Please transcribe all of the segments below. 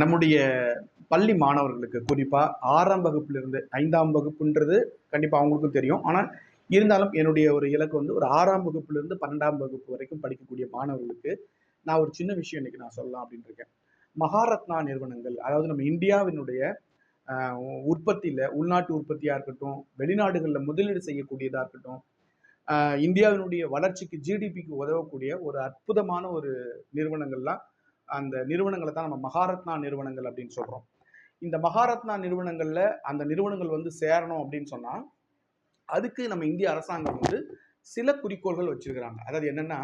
நம்முடைய பள்ளி மாணவர்களுக்கு குறிப்பாக ஆறாம் வகுப்பிலிருந்து ஐந்தாம் வகுப்புன்றது கண்டிப்பாக அவங்களுக்கும் தெரியும். ஆனால் இருந்தாலும் என்னுடைய ஒரு இலக்கு வந்து ஒரு ஆறாம் வகுப்புலேருந்து பன்னெண்டாம் வகுப்பு வரைக்கும் படிக்கக்கூடிய மாணவர்களுக்கு நான் ஒரு சின்ன விஷயம் இன்னைக்கு நான் சொல்லலாம் அப்படின்னு இருக்கேன். மகாரத்னா நிறுவனங்கள் அதாவது நம்ம இந்தியாவினுடைய உற்பத்தியில் உள்நாட்டு உற்பத்தியாக இருக்கட்டும் வெளிநாடுகளில் முதலீடு செய்யக்கூடியதாக இருக்கட்டும் இந்தியாவினுடைய வளர்ச்சிக்கு ஜிடிபிக்கு உதவக்கூடிய ஒரு அற்புதமான ஒரு நிறுவனங்கள்லாம் அந்த நிறுவனங்களை தான் நம்ம மகாரத்னா நிறுவனங்கள் அப்படின்னு சொல்கிறோம் இந்த மகாரத்னா நிறுவனங்களில் அந்த நிறுவனங்கள் வந்து சேரணும் அப்படின்னு சொன்னால் அதுக்கு நம்ம இந்திய அரசாங்கம் வந்து சில குறிக்கோள்கள் வச்சிருக்கிறாங்க. அதாவது என்னென்னா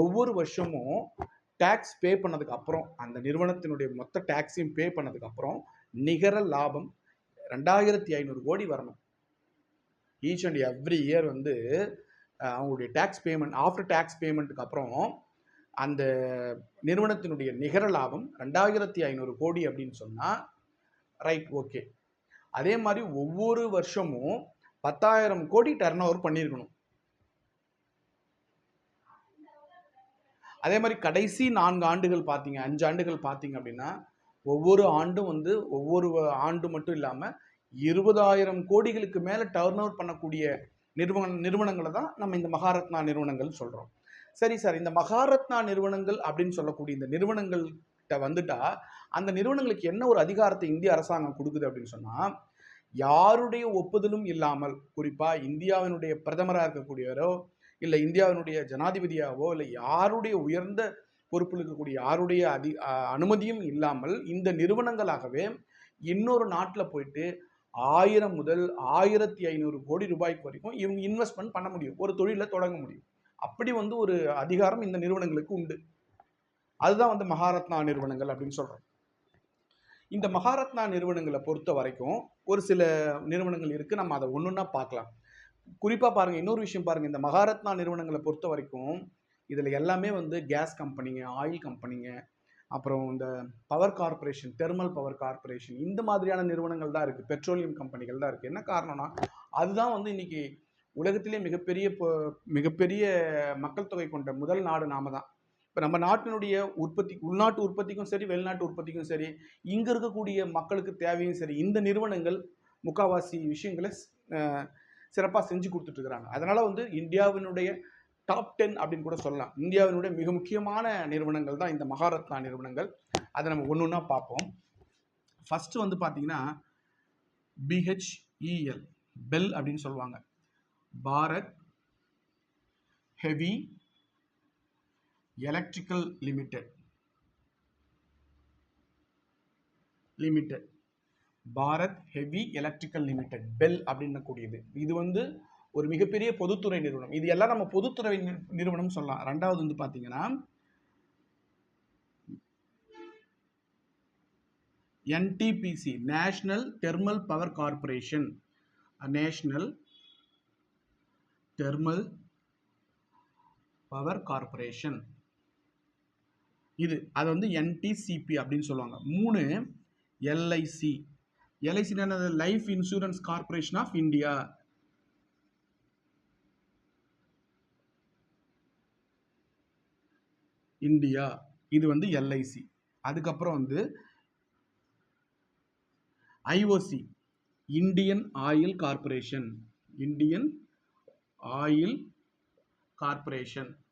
ஒவ்வொரு வருஷமும் டேக்ஸ் பே பண்ணதுக்கு அப்புறம் அந்த நிறுவனத்தினுடைய மொத்த டேக்ஸையும் பே பண்ணதுக்கு அப்புறம் நிகர லாபம் ரெண்டாயிரத்தி ஐநூறு கோடி வரணும். ஈச் அண்ட் எவ்ரி இயர் வந்து அவங்களுடைய டேக்ஸ் பேமெண்ட் ஆஃப்டர் டேக்ஸ் பேமெண்ட்டுக்கு அப்புறம் அந்த நிறுவனத்தினுடைய நிகர லாபம் ரெண்டாயிரத்தி ஐநூறு கோடி அப்படின்னு சொன்னால் ரைட் ஓகே அதே மாதிரி ஒவ்வொரு வருஷமும் பத்தாயிரம் கோடி டர்ன் ஓவர் பண்ணியிருக்கணும் அதே மாதிரி கடைசி நான்கு ஆண்டுகள் பார்த்தீங்க அஞ்சு ஆண்டுகள் பார்த்தீங்க அப்படின்னா ஒவ்வொரு ஆண்டும் வந்து ஒவ்வொரு ஆண்டு மட்டும் இல்லாமல் இருபதாயிரம் கோடிகளுக்கு மேலே டர்ன் ஓவர் பண்ணக்கூடிய நிறுவன நிறுவனங்களை தான் நம்ம இந்த மகாரத்னா நிறுவனங்கள் சொல்கிறோம் சரி சார் இந்த மகாரத்னா நிறுவனங்கள் அப்படின்னு சொல்லக்கூடிய இந்த நிறுவனங்கள்கிட்ட வந்துட்டா அந்த நிறுவனங்களுக்கு என்ன ஒரு அதிகாரத்தை இந்திய அரசாங்கம் கொடுக்குது அப்படின்னு சொன்னால் யாருடைய ஒப்புதலும் இல்லாமல் குறிப்பாக இந்தியாவினுடைய பிரதமராக இருக்கக்கூடியவரோ இல்லை இந்தியாவினுடைய ஜனாதிபதியாவோ இல்லை யாருடைய உயர்ந்த பொறுப்பில் இருக்கக்கூடிய யாருடைய அதி அனுமதியும் இல்லாமல் இந்த நிறுவனங்களாகவே இன்னொரு நாட்டில் போயிட்டு ஆயிரம் முதல் ஆயிரத்தி ஐநூறு கோடி ரூபாய்க்கு வரைக்கும் இவங்க இன்வெஸ்ட்மெண்ட் பண்ண முடியும். ஒரு தொழிலை தொடங்க முடியும். அப்படி வந்து ஒரு அதிகாரம் இந்த நிறுவனங்களுக்கு உண்டு. அதுதான் வந்து மகாரத்னா நிறுவனங்கள் அப்படின்னு சொல்கிறோம் இந்த மகாரத்னா நிறுவனங்களை பொறுத்த வரைக்கும் ஒரு சில நிறுவனங்கள் இருக்குது நம்ம அதை ஒன்றுன்னா பார்க்கலாம். குறிப்பாக பாருங்கள் இன்னொரு விஷயம் பாருங்கள் இந்த மகாரத்னா நிறுவனங்களை பொறுத்த வரைக்கும் இதில் எல்லாமே வந்து கேஸ் கம்பெனிங்க ஆயில் கம்பெனிங்க அப்புறம் இந்த power corporation thermal power corporation இந்த மாதிரியான நிறுவனங்கள் தான் இருக்குது பெட்ரோலியம் கம்பெனிகள் தான் இருக்குது என்ன காரணம்னா அதுதான் வந்து இன்னைக்கு உலகத்திலே மிகப்பெரிய பொ- மிகப்பெரிய மக்கள் தொகை கொண்ட முதல் நாடு நாம தான் இப்போ நம்ம நாட்டினுடைய உற்பத்தி உள்நாட்டு உற்பத்திக்கும் சரி வெளிநாட்டு உற்பத்திக்கும் சரி இங்கே இருக்கக்கூடிய மக்களுக்கு தேவையும் சரி இந்த நிறுவனங்கள் முக்காவாசி விஷயங்களை சிறப்பாக செஞ்சு கொடுத்துட்ருக்குறாங்க அதனால் வந்து இந்தியாவினுடைய டாப் டென் அப்படின்னு கூட சொல்லலாம். இந்தியாவினுடைய மிக முக்கியமான நிறுவனங்கள் தான் இந்த மகாரத்னா நிறுவனங்கள். அதை நம்ம ஒன்று ஒன்றா பார்ப்போம். ஃபஸ்ட்டு வந்து பார்த்தீங்கன்னா பிஹெச்இஎல் பெல் அப்படின்னு சொல்லுவாங்க. Bharat heavy electrical limited limited. Bharat heavy electrical limited BHEL அப்படின்னு கூடியது இது வந்து ஒரு மிகப்பெரிய பொதுத்துறை நிறுவனம். இது எல்லாம் நம்ம பொதுத்துறை நிறுவனம் சொல்லலாம். ரெண்டாவது வந்து பார்த்தீங்கன்னா NTPC national thermal power corporation national thermal power corporation இது அது வந்து என்டிசிபி அப்படின்னு சொல்லுவாங்க. மூணு LIC LIC life insurance corporation of India India இது வந்து எல்ஐசி அதுக்கப்புறம் வந்து IOC Indian oil corporation Indian oil corporation.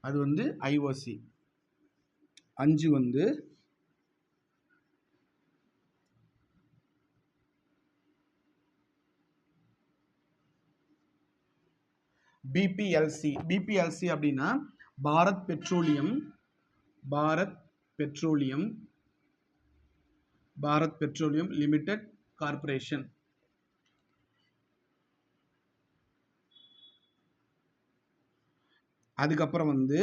அது வந்து ஐஓசி. அஞ்சு வந்து பிபிஎல்சி பிபிஎல்சி அப்படின்னா Bharat petroleum Bharat petroleum Bharat petroleum limited corporation. அதுக்கப்புறம் வந்து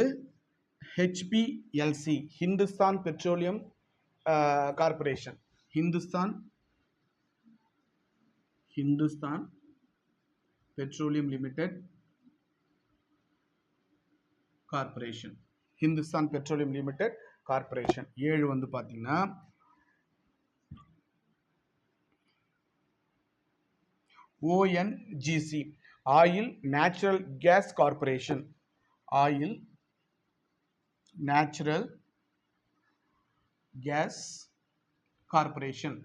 HPLC Hindustan petroleum corporation Hindustan Hindustan petroleum limited corporation Hindustan petroleum limited corporation ஏழு வந்து பார்த்தீங்கன்னா ONGC oil natural gas corporation oil natural gas corporation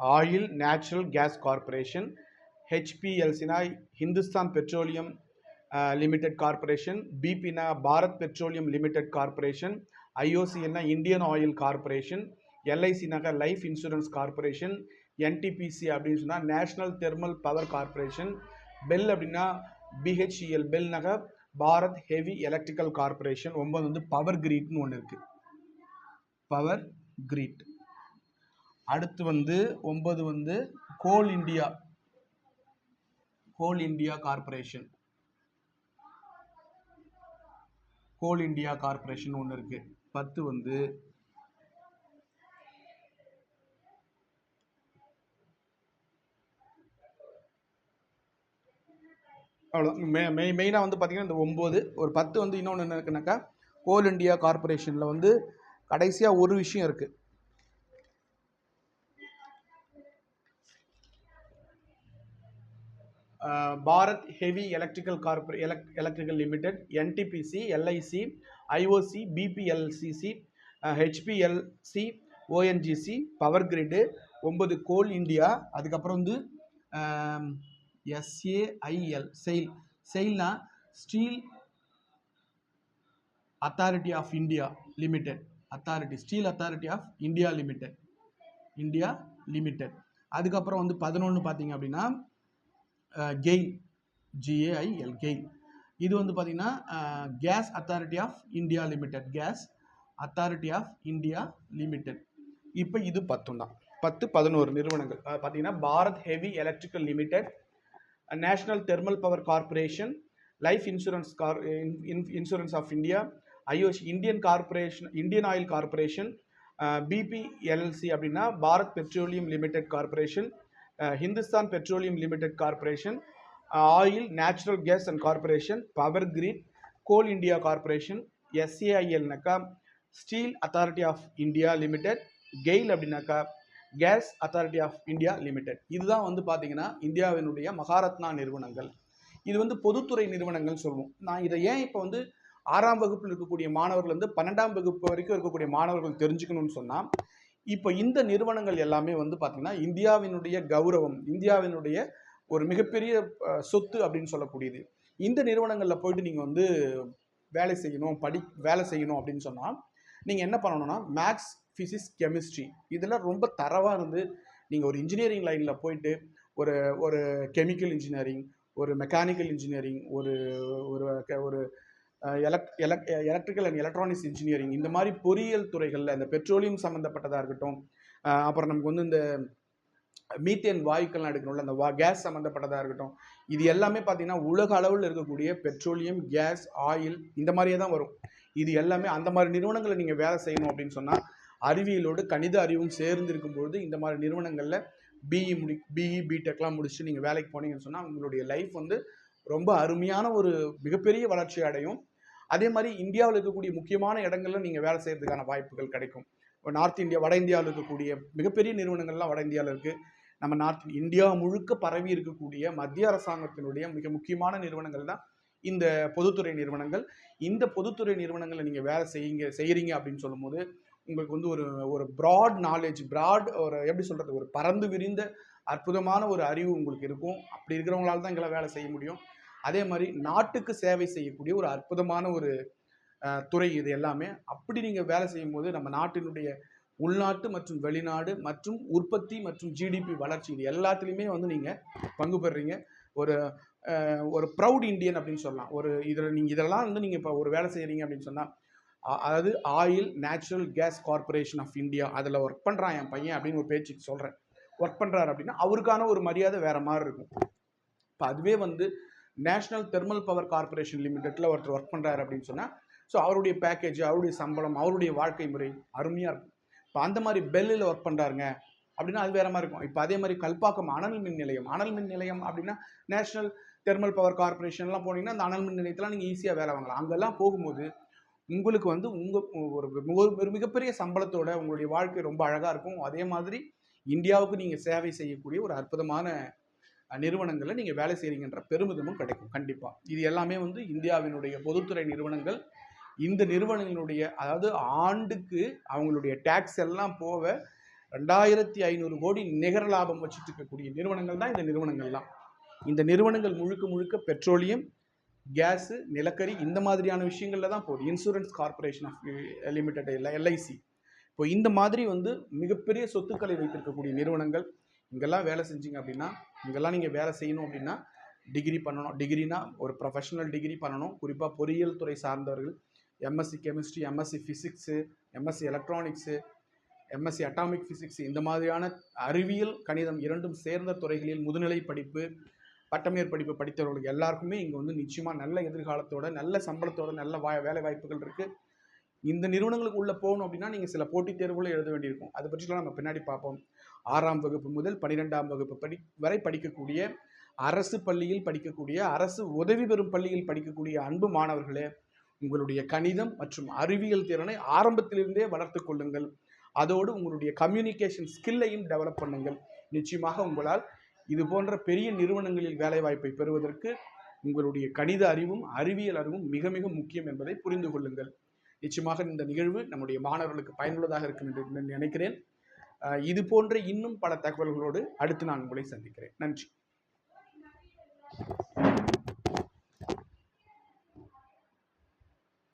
oil natural gas corporation ஹெச்பிஎல்சினா Hindustan petroleum limited corporation பிபினா Bharat petroleum limited corporation ஐஓசிஎல்னா Indian oil corporation எல்ஐசினாக்கா life insurance corporation NTPC அப்படின்னு சொன்னால் national thermal power corporation BHEL அப்படின்னா BHEL நகர் Bharat heavy electrical corporation. ஒன்பது வந்து power கிரீட்னு ஒன்று இருக்குது பவர் கிரீட். அடுத்து வந்து ஒன்பது வந்து coal India coal India corporation. Coal India corporation ஒன்று இருக்குது பத்து வந்து அவ்வளோ மெ மெய் மெயினாக வந்து பார்த்திங்கன்னா இந்த ஒம்பது ஒரு பத்து வந்து இன்னொன்று என்ன இருக்குனாக்கா கோல் இந்தியா கார்ப்பரேஷனில் வந்து கடைசியாக ஒரு விஷயம் இருக்குது Bharat heavy electrical கார்பரே எலக் electrical limited NTPC LIC IOC BPLCC HPLC ONGC power grid ஒன்பது கோல் இந்தியா அதுக்கப்புறம் வந்து SAIL SAIL செயில்னா steel authority of India limited authority steel authority of India limited India limited அதுக்கப்புறம் வந்து பதினொன்று பார்த்தீங்க அப்படின்னா கெயில் ஜிஏஐஎல் கெயில் இது வந்து பார்த்தீங்கன்னா gas authority of India limited gas authority of India limited இப்போ இது பத்தும் தான். பத்து பதினோரு நிறுவனங்கள். பார்த்தீங்கன்னா Bharat heavy electrical limited national thermal power corporation life insurance car insurance of India IOC Indian corporation Indian oil corporation BPLLC அப்படின்னா Bharat petroleum limited corporation Hindustan petroleum limited corporation oil natural gas and corporation power grid coal India corporation எஸ்ஏஐஎல்னாக்கா steel authority of India limited GAIL அப்படின்னாக்கா gas authority of India limited இதுதான் வந்து பார்த்தீங்கன்னா இந்தியாவினுடைய மகாரத்னா நிறுவனங்கள். இது வந்து பொதுத்துறை நிறுவனங்கள் சொல்லுவோம். நான் இதை ஏன் இப்போ வந்து ஆறாம் வகுப்பில் இருக்கக்கூடிய மாணவர்கள் வந்து பன்னெண்டாம் வகுப்பு வரைக்கும் இருக்கக்கூடிய மாணவர்கள் தெரிஞ்சுக்கணும்னு சொன்னால் இப்போ இந்த நிறுவனங்கள் எல்லாமே வந்து பார்த்திங்கன்னா இந்தியாவினுடைய கௌரவம் இந்தியாவினுடைய ஒரு மிகப்பெரிய சொத்து அப்படின்னு சொல்லக்கூடியது. இந்த நிறுவனங்களில் போயிட்டு நீங்கள் வந்து வேலை செய்யணும் படி வேலை செய்யணும் அப்படின்னு சொன்னால் நீங்கள் என்ன பண்ணணும்னா மேக்ஸ் ஃபிசிக்ஸ் கெமிஸ்ட்ரி இதெல்லாம் ரொம்ப தரவாக இருந்து நீங்கள் ஒரு இன்ஜினியரிங் லைனில் போயிட்டு ஒரு ஒரு கெமிக்கல் இன்ஜினியரிங் ஒரு மெக்கானிக்கல் இன்ஜினியரிங் ஒரு ஒரு க- ஒரு எலக்ட் எலக் எலக்ட்ரிக்கல் அண்ட் எலக்ட்ரானிக்ஸ் இன்ஜினியரிங் இந்த மாதிரி பொறியியல் துறைகளில் இந்த பெட்ரோலியம் சம்மந்தப்பட்டதாக இருக்கட்டும் அப்புறம் நமக்கு வந்து இந்த மீத்தேன் வாயுக்கள்லாம் எடுக்கணும்ல அந்த வா கேஸ் சம்மந்தப்பட்டதாக இருக்கட்டும் இது எல்லாமே பார்த்தீங்கன்னா உலக அளவில் இருக்கக்கூடிய பெட்ரோலியம் கேஸ் ஆயில் இந்த மாதிரியே தான் வரும். இது எல்லாமே அந்த மாதிரி நிறுவனங்களை நீங்கள் வேலை செய்யணும் அப்படின்னு சொன்னால் அறிவியலோடு கணித அறிவும் சேர்ந்து இருக்கும்பொழுது இந்த மாதிரி நிறுவனங்களில் பிஇ முடி பிஇ பிடெக்லாம் முடிச்சுட்டு நீங்கள் வேலைக்கு போனீங்கன்னு சொன்னால் உங்களுடைய லைஃப் வந்து ரொம்ப அருமையான ஒரு மிகப்பெரிய வளர்ச்சி அடையும். அதே மாதிரி இந்தியாவில் இருக்கக்கூடிய முக்கியமான இடங்கள்ல நீங்கள் வேலை செய்கிறதுக்கான வாய்ப்புகள் கிடைக்கும். இப்போ நார்த் இந்தியா வட இந்தியாவில் இருக்கக்கூடிய மிகப்பெரிய நிறுவனங்கள்லாம் வட இந்தியாவில் இருக்குது நம்ம நார்த் இந்தியா முழுக்க பரவி இருக்கக்கூடிய மத்திய அரசாங்கத்தினுடைய மிக முக்கியமான நிறுவனங்கள் தான் இந்த பொதுத்துறை நிறுவனங்கள். இந்த பொதுத்துறை நிறுவனங்களில் நீங்கள் வேலை செய்யுங்க செய்கிறீங்க அப்படின்னு சொல்லும்போது உங்களுக்கு வந்து ஒரு ஒரு ப்ராட் நாலேஜ் ப்ராட் ஒரு எப்படி சொல்கிறது ஒரு பறந்து விரிந்த அற்புதமான ஒரு அறிவு உங்களுக்கு இருக்கும். அப்படி இருக்கிறவங்களால தான் எங்களை வேலை செய்ய முடியும். அதே மாதிரி நாட்டுக்கு சேவை செய்யக்கூடிய ஒரு அற்புதமான ஒரு துறை இது எல்லாமே. அப்படி நீங்கள் வேலை செய்யும்போது நம்ம நாட்டினுடைய உள்நாட்டு மற்றும் வெளிநாடு மற்றும் உற்பத்தி மற்றும் ஜிடிபி வளர்ச்சி இது எல்லாத்துலேயுமே வந்து நீங்கள் பங்கு பெறுறீங்க ஒரு ஒரு ப்ரௌட் இந்தியன் அப்படின்னு சொல்லலாம். ஒரு இதில் நீங்கள் இதெல்லாம் வந்து நீங்கள் இப்போ ஒரு வேலை செய்கிறீங்க அப்படின்னு சொன்னால் அதாவது oil natural gas corporation of India அதில் ஒர்க் பண்ணுறான் என் பையன் அப்படின்னு ஒரு பேச்சுக்கு சொல்கிறேன் ஒர்க் பண்ணுறாரு அப்படின்னா அவருக்கான ஒரு மரியாதை வேறு மாதிரி இருக்கும். இப்போ அதுவே வந்து நேஷ்னல் தெர்மல் பவர் கார்ப்பரேஷன் லிமிடெட்டில் ஒருத்தர் ஒர்க் பண்ணுறாரு அப்படின்னு சொன்னால் ஸோ அவருடைய பேக்கேஜ் அவருடைய சம்பளம் அவருடைய வாழ்க்கை முறை அருமையாக இருக்கும். இப்போ அந்த மாதிரி பெல்லில் ஒர்க் பண்ணுறாருங்க அப்படின்னா அது வேற மாதிரி இருக்கும். இப்போ அதே மாதிரி கல்பாக்கம் அனல் மின் நிலையம் அனல் மின் நிலையம் அப்படின்னா நேஷ்னல் தெர்மல் பவர் கார்பரேஷன்லாம் போனீங்கன்னா அந்த அனல் மின் நிலையத்தெல்லாம் நீங்கள் ஈஸியாக வேலை வாங்கலாம். அங்கெல்லாம் போகும்போது உங்களுக்கு வந்து உங்கள் ஒரு ஒரு- மிகப்பெரிய சம்பளத்தோட உங்களுடைய வாழ்க்கை ரொம்ப அழகாக இருக்கும். அதே மாதிரி இந்தியாவுக்கு நீங்கள் சேவை செய்யக்கூடிய ஒரு அற்புதமான நிறுவனங்களில் நீங்கள் வேலை செய்கிறீங்கன்ற பெருமிதமும் கிடைக்கும். கண்டிப்பாக இது எல்லாமே வந்து இந்தியாவினுடைய பொதுத்துறை நிறுவனங்கள். இந்த நிறுவனங்களுடைய அதாவது ஆண்டுக்கு அவங்களுடைய டேக்ஸ் எல்லாம் போக ரெண்டாயிரத்தி ஐநூறு கோடி நிகர லாபம் வச்சுட்டு இருக்கக்கூடிய நிறுவனங்கள் தான் இந்த நிறுவனங்கள்லாம் இந்த நிறுவனங்கள் முழுக்க முழுக்க பெட்ரோலியம் கேஸு நிலக்கரி இந்த மாதிரியான விஷயங்களில் தான் போகுது. இன்சூரன்ஸ் கார்ப்பரேஷன் ஆஃப் லிமிடெட் இல்லை எல்ஐசி இப்போ இந்த மாதிரி வந்து மிகப்பெரிய சொத்துக்களை வைத்திருக்கக்கூடிய நிறுவனங்கள் இங்கெல்லாம் வேலை செஞ்சீங்க அப்படின்னா இங்கெல்லாம் நீங்கள் வேலை செய்யணும் அப்படின்னா டிகிரி பண்ணணும். டிகிரினா ஒரு ப்ரொஃபஷனல் டிகிரி பண்ணணும். குறிப்பாக பொறியியல் துறை சார்ந்தவர்கள் MSc chemistry MSc physics MSc electronics MSc atomic physics இந்த மாதிரியான அறிவியல் கணிதம் இரண்டும் சேர்ந்த துறைகளில் முதுநிலை படிப்பு பட்டமேற் படிப்பு படித்தவர்களுக்கு எல்லாருக்குமே இங்கே வந்து நிச்சயமாக நல்ல எதிர்காலத்தோட நல்ல சம்பளத்தோட நல்ல வா வேலை வாய்ப்புகள் இருக்குது இந்த நிறுவனங்களுக்கு உள்ளே போகணும் அப்படின்னா நீங்கள் சில போட்டித் தேர்வுகளை எழுத வேண்டியிருக்கும். அதை பற்றிலாம் நம்ம பின்னாடி பார்ப்போம். ஆறாம் வகுப்பு முதல் பன்னிரெண்டாம் வகுப்பு படி வரை படிக்கக்கூடிய அரசு பள்ளியில் படிக்கக்கூடிய அரசு உதவி பெறும் பள்ளியில் படிக்கக்கூடிய அன்பு மாணவர்களே உங்களுடைய கணிதம் மற்றும் அறிவியல் திறனை ஆரம்பத்திலிருந்தே வளர்த்து கொள்ளுங்கள். அதோடு உங்களுடைய கம்யூனிகேஷன் ஸ்கில்லையும் டெவலப் பண்ணுங்கள். நிச்சயமாக உங்களால் இது போன்ற பெரிய நிறுவனங்களில் வேலைவாய்ப்பை பெறுவதற்கு உங்களுடைய கணித அறிவும் அறிவியல் அறிவும் மிக மிக முக்கியம் என்பதை புரிந்து கொள்ளுங்கள். நிச்சயமாக இந்த நிகழ்வு நம்முடைய மாணவர்களுக்கு பயனுள்ளதாக இருக்கும் என்று நினைக்கிறேன். இது போன்ற இன்னும் பல தகவல்களோடு அடுத்து நான் உங்களை சந்திக்கிறேன். நன்றி.